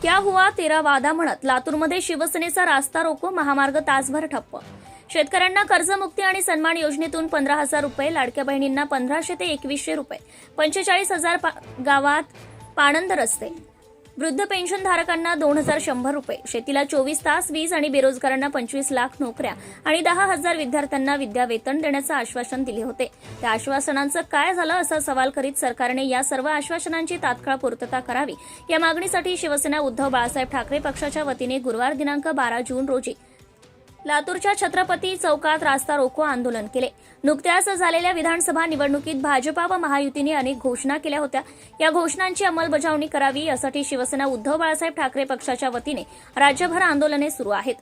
क्या हुआ तेरा वादा म्हणत लातूरमध्ये शिवसेनेचा रास्ता रोको महामार्ग तासभर ठप्प. शेतकऱ्यांना कर्जमुक्ती आणि सन्मान योजनेतून पंधरा हजार रुपये लाडक्या बहिणींना पंधराशे ते एकवीसशे रुपये पंचेचाळीस हजार पा- गावात पाणंद रस्ते. वृद्ध पेन्शनधारकांना दोन हजार शंभर रुपये शेतीला चोवीस तास वीज आणि बेरोजगारांना पंचवीस लाख नोकऱ्या आणि दहा हजार विद्यार्थ्यांना विद्यावेतन देण्याचं आश्वासन दिले होते. त्या आश्वासनांचं काय झालं असा सवाल करीत सरकारने या सर्व आश्वासनांची तात्काळ पूर्तता करावी. या मागणीसाठी शिवसेना उद्धव बाळासाहेब ठाकरे पक्षाच्या वतीने गुरुवार दिनांक बारा जून रोजी लातूरच्या छत्रपती चौकात रास्ता रोको आंदोलन केले. नुकत्याच झालेल्या विधानसभा निवडणुकीत भाजपा व महायुतीने अनेक घोषणा केल्या होत्या. या घोषणांची अंमलबजावणी करावी यासाठी शिवसेना उद्धव बाळासाहेब ठाकरे पक्षाच्या वतीने राज्यभर आंदोलने सुरू आहेत.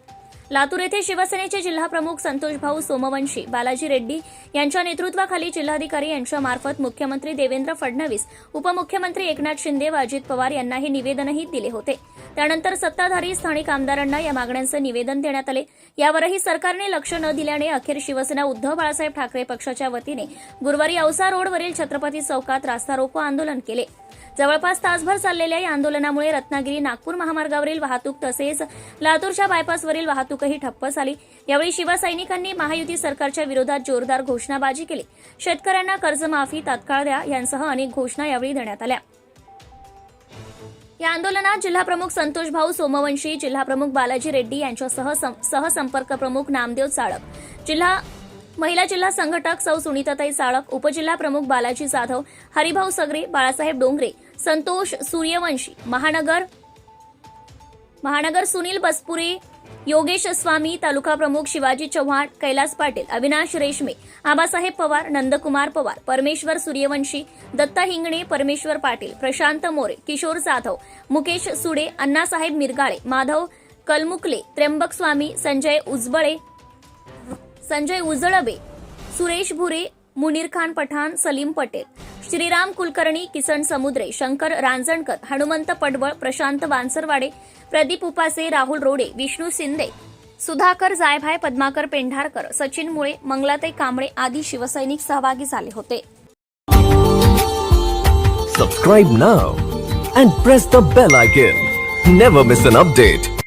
लातूर येथे शिवसेनेचे जिल्हाप्रमुख संतोष भाऊ सोमवंशी बालाजी रेड्डी यांच्या नेतृत्वाखाली जिल्हाधिकारी यांच्या मार्फत मुख्यमंत्री देवेंद्र फडणवीस उपमुख्यमंत्री एकनाथ शिंदे व अजित पवार यांना हे निवेदनही दिले होते. त्यानंतर सत्ताधारी स्थानिक आमदारांना या मागण्यांचं निवेदन देण्यात आले. यावरही सरकारने लक्ष न दिल्याने अखेर शिवसेना उद्धव बाळासाहेब ठाकरे पक्षाच्या वतीने गुरुवारी औसा रोडवरील छत्रपती चौकात रास्ता रोको आंदोलन केले. जवळपास तासभर चाललेल्या या आंदोलनामुळे रत्नागिरी नागपूर महामार्गावरील वाहतूक तसेच लातूरच्या बायपासवरील वाहतूकही ठप्प झाली. यावेळी शिवसैनिकांनी महायुती सरकारच्या विरोधात जोरदार घोषणाबाजी केली. शेतकऱ्यांना कर्जमाफी तात्काळ द्या यांसह अनेक घोषणा यावेळी देण्यात आल्या. या आंदोलनात जिल्हाप्रमुख संतोष भाऊ सोमवंशी जिल्हाप्रमुख बालाजी रेड्डी यांच्यासह सं- सहसंपर्क प्रमुख नामदेव चाळक जिल्हा महिला जिल्हा संघटक सौ सुनीताताई साळक उपजिल्हा प्रमुख बालाजी जाधव हरिभाऊ सगरे बाळासाहेब डोंगरे संतोष सूर्यवंशी महानगर महानगर सुनील बसपुरे योगेश स्वामी तालुका प्रमुख शिवाजी चव्हाण कैलास पाटील अविनाश रेशमे आबासाहेब पवार नंदकुमार पवार परमेश्वर सूर्यवंशी दत्ता हिंगणे परमेश्वर पाटील प्रशांत मोरे किशोर जाधव मुकेश सुडे अण्णासाहेब मिरगाळे माधव कलमुकले त्र्यंबक स्वामी संजय उजबळे संजय उजळबे सुरेश भुरे मुनीर खान पठाण सलीम पटेल. श्रीराम कुलकर्णी किसन समुद्रे शंकर रांजणकर हनुमंत पडवळ प्रशांत बांसरवाडे प्रदीप उपासे राहुल रोडे विष्णू शिंदे सुधाकर जायभाय पद्माकर पेंढारकर सचिन मुळे मंगलाताई कांबळे आदी शिवसैनिक सहभागी झाले होते. Subscribe now and press the bell icon never miss an update